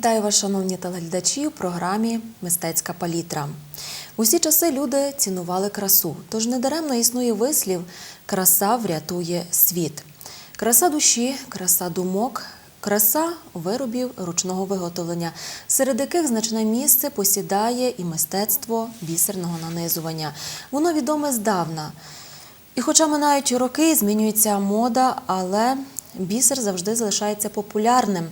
Вітаю вас, шановні телеглядачі, у програмі Мистецька палітра. Усі часи люди цінували красу, тож недаремно існує вислів краса врятує світ. Краса душі, краса думок, краса виробів ручного виготовлення, серед яких значне місце посідає і мистецтво бісерного нанизування. Воно відоме здавна. І хоча минають роки, змінюється мода, але бісер завжди залишається популярним.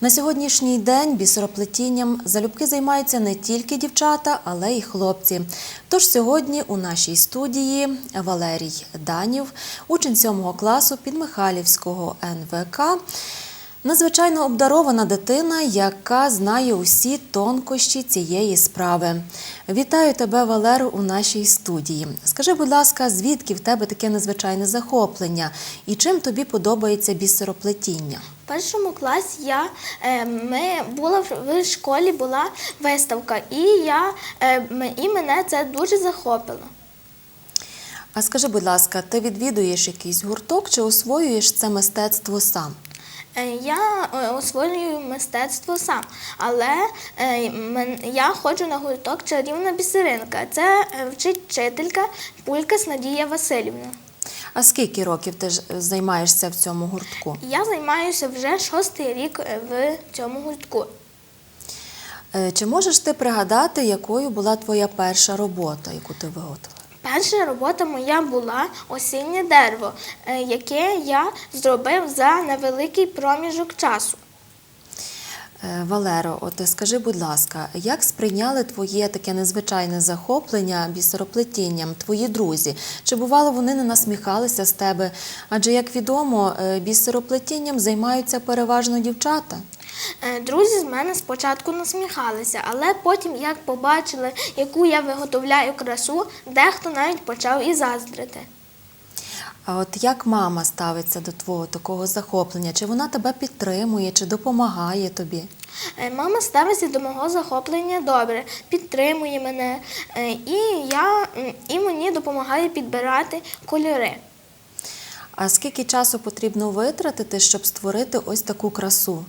На сьогоднішній день бісероплетінням залюбки займаються не тільки дівчата, але й хлопці. Тож сьогодні у нашій студії Валерій Данів, учень 7 класу Підмихайлівського НВК. Надзвичайно обдарована дитина, яка знає усі тонкощі цієї справи. Вітаю тебе, Валеру, у нашій студії. Скажи, будь ласка, звідки в тебе таке незвичайне захоплення і чим тобі подобається бісероплетіння? В першому класі я е, ми була в- в школі була виставка, і я е, і мене це дуже захопило. А скажи, будь ласка, ти відвідуєш якийсь гурток чи освоюєш це мистецтво сам? Е, Я е, освоюю мистецтво сам, але е, я ходжу на гурток чарівна бісеринка. Це вчить вчителька Пулькас Надія Васильівна. А скільки років ти займаєшся в цьому гуртку? Я займаюся вже шостий рік в цьому гуртку. Чи можеш ти пригадати, якою була твоя перша робота, яку ти виготовила? Перша робота моя була осіннє дерево, е, яке я зробив за невеликий проміжок часу. Е, Валеро, от скажи, будь ласка, як сприйняли твоє таке незвичайне захоплення бісероплетінням твої друзі? Чи бувало вони не насміхалися з тебе? Адже, як відомо, е, бісероплетінням займаються переважно дівчата. Е, Друзі з мене спочатку насміхалися, але потім, як побачили, яку я виготовляю красу, дехто навіть почав і заздрити. А от як мама ставиться до твого такого захоплення? Чи вона тебе підтримує, чи допомагає тобі? Е, Мама ставиться до мого захоплення добре, підтримує мене, е, і, я, і мені допомагає підбирати кольори. А скільки часу потрібно витратити, щоб створити ось таку красу?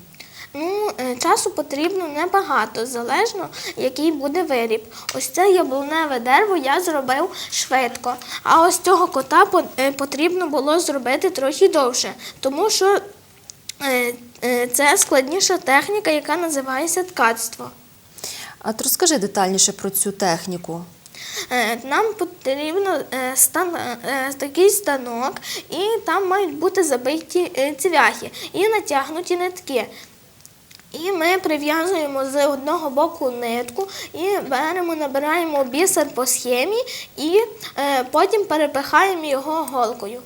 Ну, е, часу потрібно небагато, залежно, який буде виріб. Ось це яблуневе дерево я зробив швидко. А ось цього кота е, потрібно було зробити трохи довше, тому що е, це складніша техніка, яка називається ткацтво. А от розкажи детальніше про цю техніку. Нам потрібно стан, такий станок, і там мають бути забиті цвяхи і натягнуті нитки. І ми прив'язуємо з одного боку нитку і беремо, набираємо бісер по схемі і е, потім перепихаємо його голкою.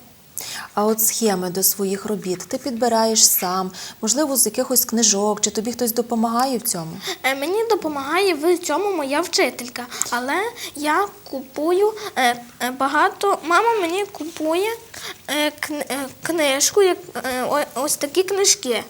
А от схеми до своїх робіт ти підбираєш сам, можливо, з якихось книжок, чи тобі хтось допомагає в цьому? Е, Мені допомагає в цьому моя вчителька, але я купую е, багато. Мама мені купує кн- книжку, як ось такі книжки.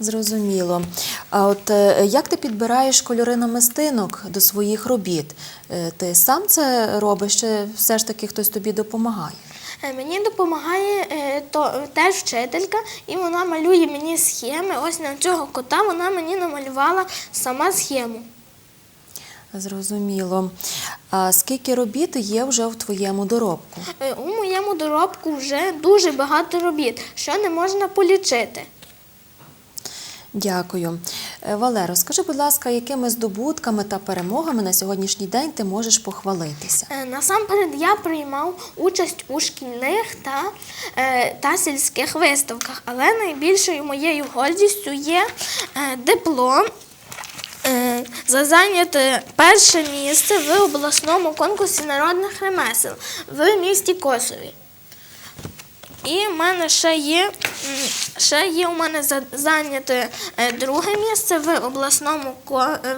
Зрозуміло. А от е, як ти підбираєш кольори намистинок до своїх робіт? Е, Ти сам це робиш, чи все ж таки хтось тобі допомагає? Е, Мені допомагає то, теж вчителька, і вона малює мені схеми. Ось на цього кота вона мені намалювала сама схему. Зрозуміло. А скільки робіт є вже в твоєму доробку? У моєму доробку вже дуже багато робіт, що не можна полічити. Дякую. Е, Валеро, скажи, будь ласка, якими здобутками та перемогами на сьогоднішній день ти можеш похвалитися? Е, Насамперед я приймав участь у шкільних та, е, та сільських виставках, але найбільшою моєю гордістю є диплом за зайняте перше місце в обласному конкурсі народних ремесел в місті Косові. І в мене ще є, ще є у мене зайняте е, друге місце в обласному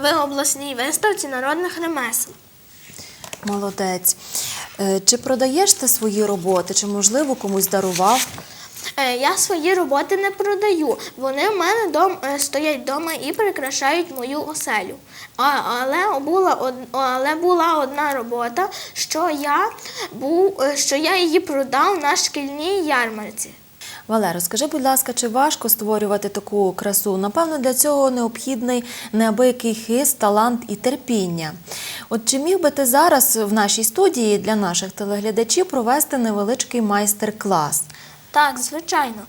в обласній виставці народних ремесел. Молодець. Е, Чи продаєш ти свої роботи, чи, можливо, комусь дарував? Е, Я свої роботи не продаю. Вони в мене дом, е, стоять вдома і прикрашають мою оселю. А, але, була, але була одна робота, що я, був, е, що я її продав на шкільній ярмарці. Валеро, скажи, будь ласка, чи важко створювати таку красу? Напевно, для цього необхідний неабиякий хист, талант і терпіння. От чи міг би ти зараз в нашій студії для наших телеглядачів провести невеличкий майстер-клас? Так, звичайно.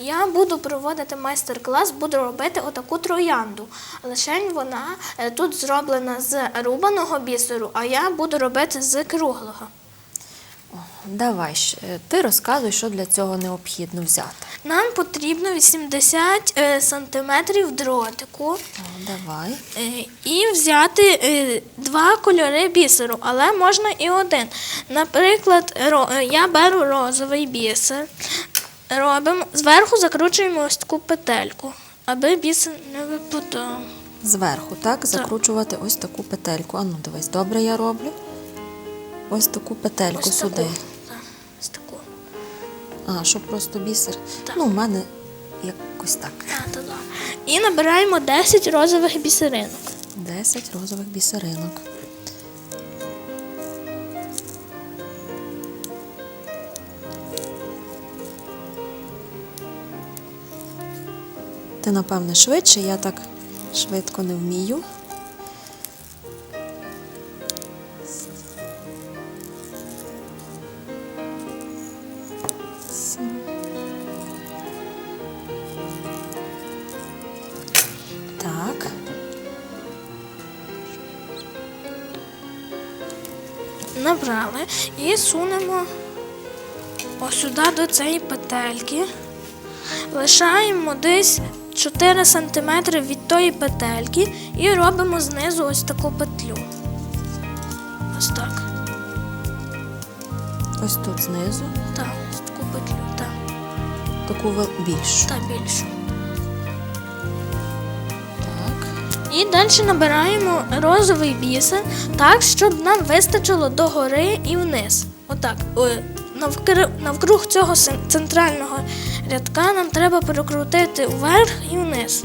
Я буду проводити майстер-клас, буду робити отаку троянду. Лишень вона е, тут зроблена з рубаного бісеру, а я буду робити з круглого. Давай, е, ти розказуй, що для цього необхідно взяти. Нам потрібно 80 е, сантиметрів дротику О, давай. е, і взяти е, два кольори бісеру, але можна і один. Наприклад, я беру розовий бісер, робимо, зверху закручуємо ось таку петельку, аби бісер не випадав. Зверху, так, закручувати ось таку петельку. Ану, дивись, добре я роблю. Ось таку петельку Ось сюди. таку. А, щоб просто бісер. Так. Ну, у мене якось так. І набираємо 10 розових бісеринок. 10 розових бісеринок. Ти, напевне, швидше, я так швидко не вмію. Набрали і сунемо ось сюди до цієї петельки. Лишаємо десь 4 см від тої петельки і робимо знизу ось таку петлю. Ось так. Ось тут знизу, Так, ось таку петлю. Так, таку більшу. та більшу. І далі набираємо розовий бісер так, щоб нам вистачило догори і вниз. Отак. Е, Навкруг цього центрального рядка нам треба прокрутити вверх і вниз.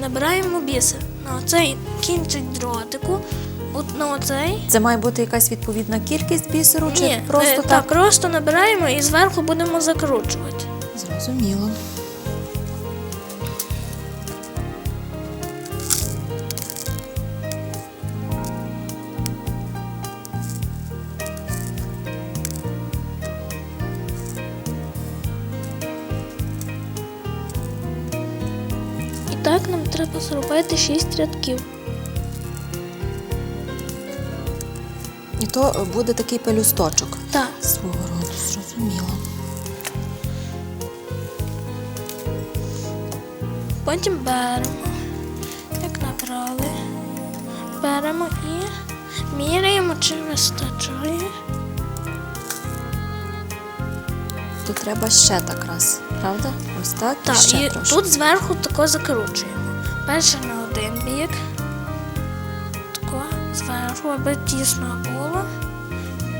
Набираємо бісер на оцей кінчик дротику, от на оцей. Це має бути якась відповідна кількість бісеру, чи просто е, так? так, просто набираємо і зверху будемо закручувати. Зрозуміло. Треба зробити 6 рядків. І то е, буде такий пелюсточок Так. свого роду, зрозуміло. Потім беремо, як набрали, беремо і міряємо, чи вистачає. То треба ще так раз, правда? Ось так, Так, і ще і трошки. тут зверху тако закручуємо. Перше на один бік, тако зверху, аби тісно було.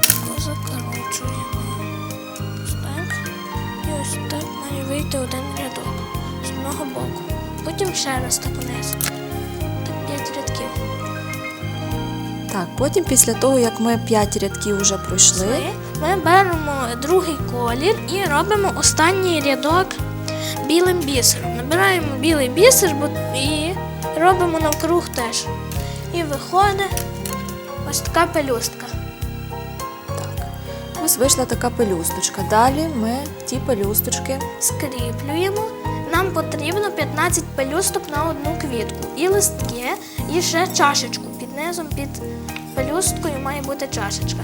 Тако закручуємо. Ось так. І ось так має вийти один рядок з одного боку. Потім ще раз так вниз. Так п'ять рядків. Так, потім після того, як ми 5 рядків вже пройшли, ми беремо другий колір і робимо останній рядок білим бісером. Набираємо білий бісер і робимо навкруг теж. І виходить ось така пелюстка. так. Ось вийшла така пелюсточка. Далі ми ті пелюсточки Скріплюємо. Нам потрібно 15 пелюсток на одну квітку. І листки, і ще чашечку. Під низом під пелюсткою має бути чашечка.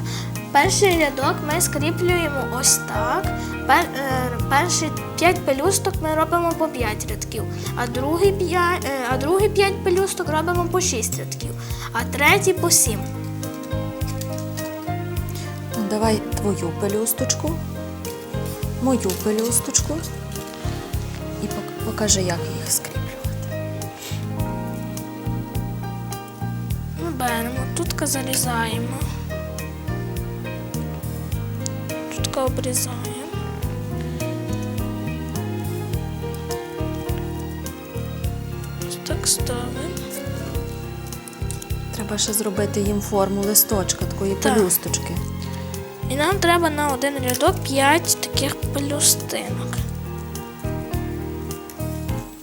Перший рядок ми скріплюємо ось так. Пер, е, перші 5 пелюсток ми робимо по 5 рядків, а другий 5, е, а другий 5 пелюсток робимо по 6 рядків, а третій по 7. Ну, давай твою пелюсточку, мою пелюсточку і покажи, як їх скріплювати. Ми беремо, тут зарізаємо. Обрізаємо. Ось так ставимо. Треба ще зробити їм форму листочка, такої Так. пелюсточки. І нам треба на один рядок 5 таких пелюстинок.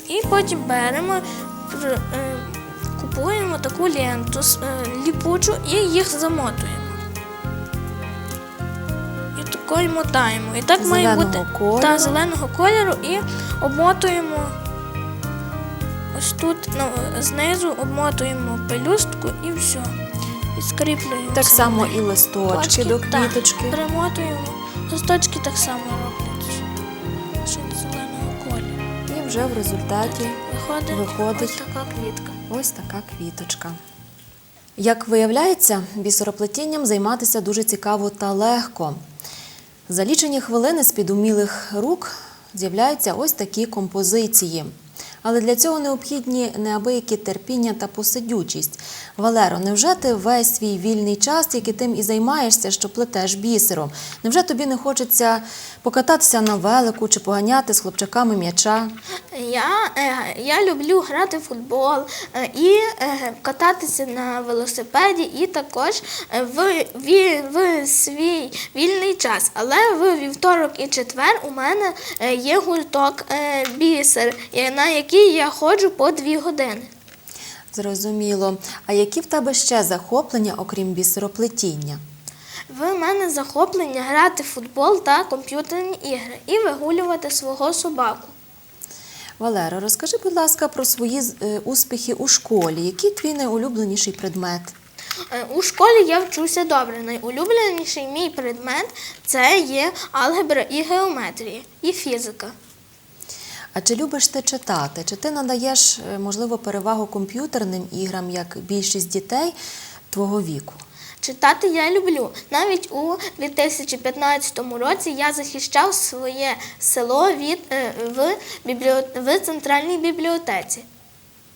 І потім беремо, е, купуємо таку ленту е, ліпучу і їх замотуємо. І такою мотаємо. І так має бути кольору. та, зеленого кольору і обмотуємо ось тут ну, знизу обмотуємо пелюстку і все. І скріплюємо. Так це само і листочки Точки, до так, квіточки. Примотуємо. Листочки так само роблять. Ще зеленого кольору. І вже в результаті Виходить, Виходить. ось така квітка. ось така квіточка. Як виявляється, бісероплетінням займатися дуже цікаво та легко. За лічені хвилини з-під умілих рук з'являються ось такі композиції. Але для цього необхідні неабиякі терпіння та посидючість. Валеро, невже ти весь свій вільний час тільки тим і займаєшся, що плетеш бісером? Невже тобі не хочеться покататися на велику чи поганяти з хлопчаками м'яча? Я, е, я люблю грати в футбол е, і е, кататися на велосипеді, і також е, в, в свій вільний час. Але в вівторок і четвер у мене є гурток бісер, на який я ходжу по дві години. Зрозуміло. А які в тебе ще захоплення, окрім бісероплетіння? В мене захоплення грати в футбол та комп'ютерні ігри і вигулювати свого собаку. Валеро, розкажи, будь ласка, про свої е, успіхи у школі. Який твій найулюбленіший предмет? Е, У школі я вчуся добре. Найулюбленіший мій предмет це є алгебра і геометрія, і фізика. А чи любиш ти читати? Чи ти надаєш, е, можливо, перевагу комп'ютерним іграм, як більшість дітей твого віку? Читати я люблю. Навіть у 2015 році я захищав своє село від, е, в, в центральній бібліотеці.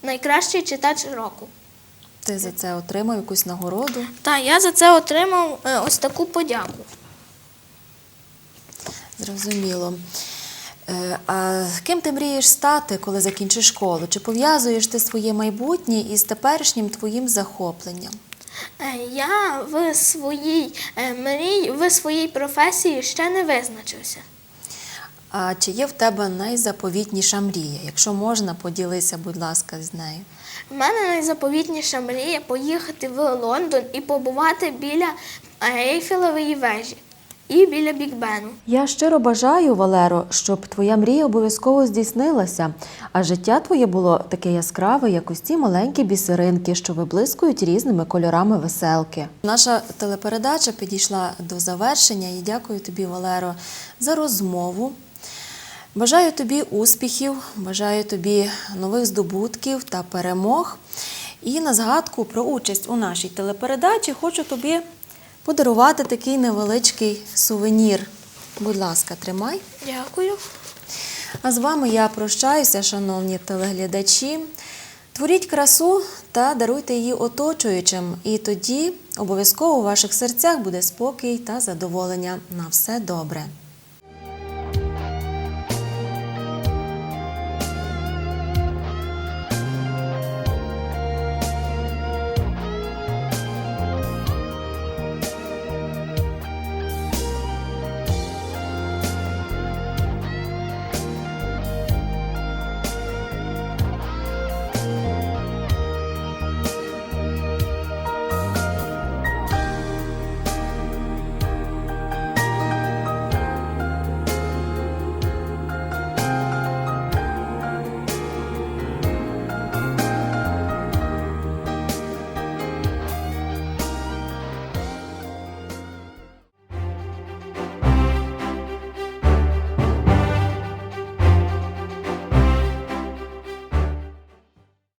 Найкращий читач року. Ти за це отримав якусь нагороду? Та я за це отримав е, ось таку подяку. Зрозуміло. Е, А ким ти мрієш стати, коли закінчиш школу? Чи пов'язуєш ти своє майбутнє із теперішнім твоїм захопленням? Е, Я в своїй е, мрії, в своїй професії ще не визначився. А чи є в тебе найзаповітніша мрія? Якщо можна, поділися, будь ласка, з нею. У мене найзаповітніша мрія поїхати в Лондон і побувати біля Ейфелевої вежі і біля Біг Бену. Я щиро бажаю, Валеро, щоб твоя мрія обов'язково здійснилася, а життя твоє було таке яскраве, як ці маленькі бісеринки, що виблискують різними кольорами веселки. Наша телепередача підійшла до завершення і дякую тобі, Валеро, за розмову. Бажаю тобі успіхів, бажаю тобі нових здобутків та перемог. І на згадку про участь у нашій телепередачі хочу тобі подарувати такий невеличкий сувенір. Будь ласка, тримай. Дякую. А з вами я прощаюся, шановні телеглядачі. Творіть красу та даруйте її оточуючим, і тоді обов'язково у ваших серцях буде спокій та задоволення на все добре.